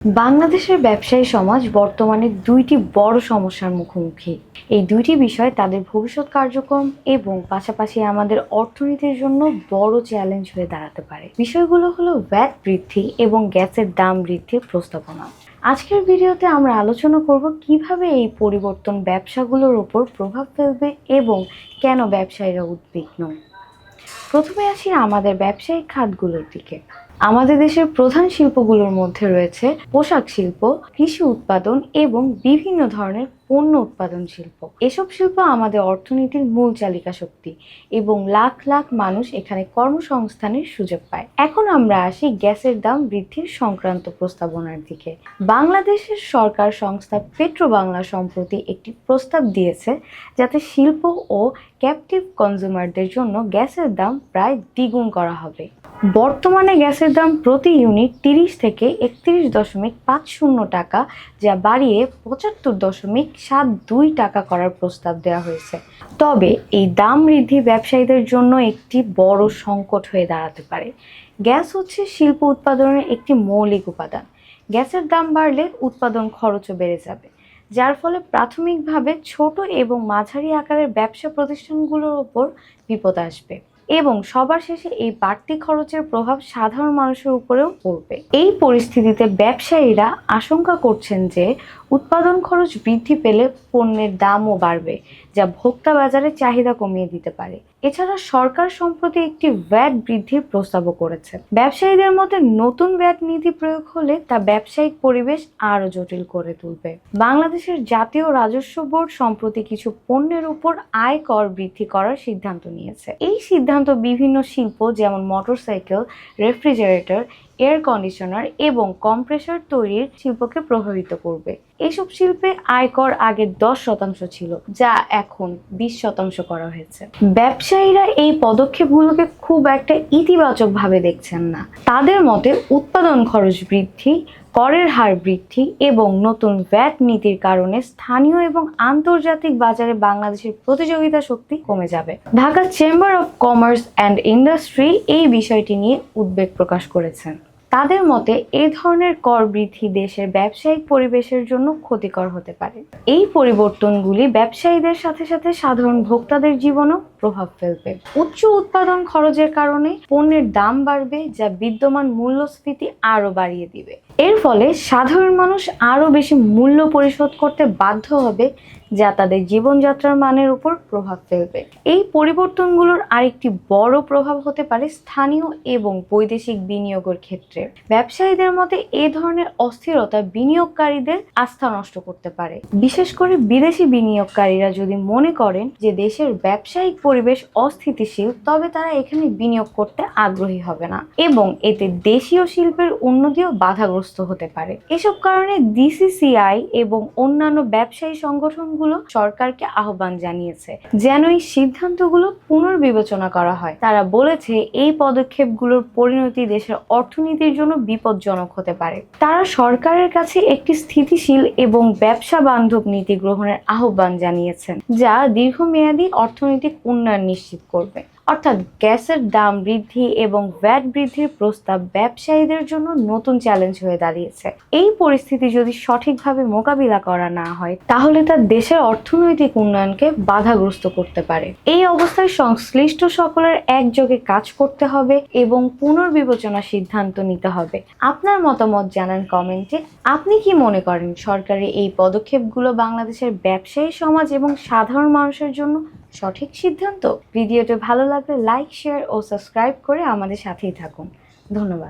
বাংলাদেশের ব্যবসায়ী সমাজ বর্তমানে দুইটি বড় সমস্যার মুখোমুখি। এই দুইটি বিষয় তাদের ভবিষ্যৎ কার্যক্রম এবং পাশাপাশি আমাদের অর্থনীতির জন্য বড় চ্যালেঞ্জ হয়ে দাঁড়াতে পারে। বিষয়গুলো হলো ভ্যাট বৃদ্ধি এবং গ্যাসের দাম বৃদ্ধির প্রস্তাবনা। আজকের ভিডিওতে আমরা আলোচনা করব কীভাবে এই পরিবর্তন ব্যবসাগুলোর ওপর প্রভাব ফেলবে এবং কেন ব্যবসায়ীরা উদ্বিগ্ন। প্রথমে আসি আমাদের ব্যবসায়িক খাতগুলোর দিকে। আমাদের দেশের প্রধান শিল্পগুলোর মধ্যে রয়েছে পোশাক শিল্প, কৃষি উৎপাদন এবং বিভিন্ন ধরনের পণ্য উৎপাদন শিল্প। এসব শিল্প আমাদের অর্থনীতির মূল চালিকা শক্তি এবং লাখ লাখ মানুষ এখানে কর্মসংস্থানের সুযোগ পায়। এখন আমরা আসি গ্যাসের দাম বৃদ্ধির সংক্রান্ত প্রস্তাবনার দিকে। বাংলাদেশের সরকার সংস্থা পেট্রো বাংলা সম্প্রতি একটি প্রস্তাব দিয়েছে যাতে শিল্প ও ক্যাপটিভ কনজিউমারদের জন্য গ্যাসের দাম প্রায় দ্বিগুণ করা হবে। বর্তমানে গ্যাসের দাম প্রতি ইউনিট তিরিশ থেকে একত্রিশ দশমিক পাঁচ শূন্য টাকা, যা বাড়িয়ে পঁচাত্তর দশমিক সাত দুই টাকা করার প্রস্তাব দেওয়া হয়েছে। তবে এই দাম বৃদ্ধি ব্যবসায়ীদের জন্য একটি বড় সংকট হয়ে দাঁড়াতে পারে। গ্যাস হচ্ছে শিল্প উৎপাদনের একটি মৌলিক উপাদান। গ্যাসের দাম বাড়লে উৎপাদন খরচও বেড়ে যাবে, যার ফলে প্রাথমিকভাবে ছোট এবং মাঝারি আকারের ব্যবসা প্রতিষ্ঠানগুলোর ওপর বিপদ আসবে। এবং সবার শেষে এই বাড়তি খরচের প্রভাব সাধারণ মানুষের উপরেও পড়বে। এই পরিস্থিতিতে ব্যবসায়ীরা আশঙ্কা করছেন যে উৎপাদন খরচ বৃদ্ধি পেলে পণ্যের দামও বাড়বে, যা ভোক্তা বাজারে চাহিদা কমিয়ে দিতে পারে। এছাড়া সরকার সম্প্রতি একটি ভ্যাট বৃদ্ধির প্রস্তাবও করেছে। ব্যবসায়ীদের মতে নতুন ভ্যাট নীতি প্রয়োগ হলে তা ব্যবসায়িক পরিবেশ আরও জটিল করে তুলবে। বাংলাদেশের জাতীয় রাজস্ব বোর্ড সম্প্রতি কিছু পণ্যের উপর আয় কর বৃদ্ধি করার সিদ্ধান্ত নিয়েছে। এই সিদ্ধান্ত বিভিন্ন শিল্প, যেমন মোটরসাইকেল রেফ্রিজারেটর এয়ার কন্ডিশনার এবং কম্প্রেসার তৈরির শিল্পকে প্রভাবিত করবে। এসব শিল্পে আয়কর আগে দশ শতাংশ ছিল, যা এখন বিশ শতাংশ করা হয়েছে। ব্যবসায়ীরা এই পদক্ষেপগুলোকে খুব একটা ইতিবাচকভাবে দেখছেন না। তাদের মতে উৎপাদন খরচ বৃদ্ধি করের হার বৃদ্ধি এবং নতুন ভ্যাট নীতির কারণে স্থানীয় এবং আন্তর্জাতিক বাজারে বাংলাদেশের প্রতিযোগিতা শক্তি কমে যাবে। Dhaka chamber of commerce and industry এই বিষয়টি নিয়ে উদ্বেগ প্রকাশ করেছেন। তাদের মতে এই ধরনের কর বৃদ্ধি দেশের ব্যবসায়িক পরিবেশের জন্য ক্ষতিকর হতে পারে। এই পরিবর্তনগুলি ব্যবসায়ীদের সাথে সাথে সাধারণ ভোক্তাদের জীবনও প্রভাব ফেলবে। উচ্চ উৎপাদন খরচের কারণে পণ্যের দাম বাড়বে, যা বিদ্যমান মূল্যস্ফীতি আরও বাড়িয়ে দিবে। এর ফলে সাধারণ মানুষ আরও বেশি মূল্য পরিশোধ করতে বাধ্য হবে, যা তাদের জীবনযাত্রার মানের উপর প্রভাব ফেলবে। এই পরিবর্তনগুলোর আরেকটি বড় প্রভাব হতে পারে স্থানীয় এবং বৈদেশিক বিনিয়োগের ক্ষেত্রে। ব্যবসায়ীদের মতে, এ ধরনের অস্থিরতা বিনিয়োগকারীদের আস্থা নষ্ট করতে পারে। বিশেষ করে বিদেশি বিনিয়োগকারীরা যদি মনে করেন যে দেশের ব্যবসায়িক পরিবেশ অস্থিতিশীল, তবে তারা এখানে বিনিয়োগ করতে আগ্রহী হবে না। এবং এতে দেশীয় শিল্পের উন্নতিও বাধাগ্রস্ত হতে পারে। এসব কারণে ডিসিসিআই এবং অন্যান্য ব্যবসায়ী সংগঠনগুলো সরকারকে আহ্বান জানিয়েছে, যেন এই সিদ্ধান্তগুলো পুনর্বিবেচনা করা হয়। তারা বলেছে, এই পদক্ষেপগুলোর পরিণতি দেশের অর্থনীতির জন্য বিপজ্জনক হতে পারে। তারা সরকারের কাছে একটি স্থিতিশীল এবং ব্যবসা বান্ধব নীতি গ্রহণের আহ্বান জানিয়েছেন, যা দীর্ঘমেয়াদী অর্থনৈতিক উন্নয়ন নিশ্চিত করবে। অর্থাৎ গ্যাসের দাম বৃদ্ধি এবং ভ্যাট বৃদ্ধির প্রস্তাব ব্যবসায়ীদের জন্য নতুন চ্যালেঞ্জ হয়ে দাঁড়িয়েছে। এই পরিস্থিতি যদি সঠিকভাবে মোকাবিলা করা না হয়, তাহলে তা দেশের অর্থনৈতিক উন্নয়নকে বাধাগ্রস্ত করতে পারে। এই অবস্থায় সংশ্লিষ্ট সকলের একযোগে কাজ করতে হবে এবং পুনর্বিবেচনা সিদ্ধান্ত নিতে হবে। আপনার মতামত জানান কমেন্টে। আপনি কি মনে করেন, সরকারের এই পদক্ষেপগুলো বাংলাদেশের ব্যবসায়ী সমাজ এবং সাধারণ মানুষের জন্য সঠিক সিদ্ধান্ত। ভিডিওটি ভালো লাগলে লাইক শেয়ার ও সাবস্ক্রাইব করে আমাদের সাথেই থাকুন। ধন্যবাদ।